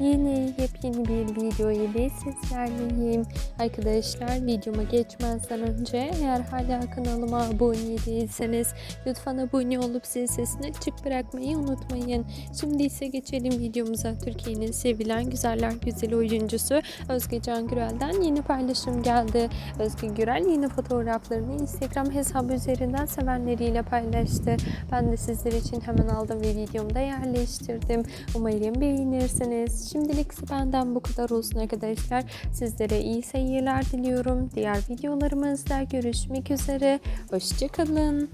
Yeni yepyeni bir video ile sizlerleyim. Arkadaşlar videoma geçmezden önce eğer hala kanalıma abone değilseniz lütfen abone olup zil sesini açık bırakmayı unutmayın. Şimdi ise geçelim videomuza. Türkiye'nin sevilen güzeller güzeli oyuncusu Özge Can Gürel'den yeni paylaşım geldi. Özge Gürel yeni fotoğraflarını Instagram hesabı üzerinden sevenleriyle paylaştı. Ben de sizler için hemen aldım ve videomda yerleştirdim. Umarım beğenirsiniz. Şimdilik benden bu kadar olsun arkadaşlar. Sizlere iyi seyirler diliyorum. Diğer videolarımızda görüşmek üzere. Hoşçakalın.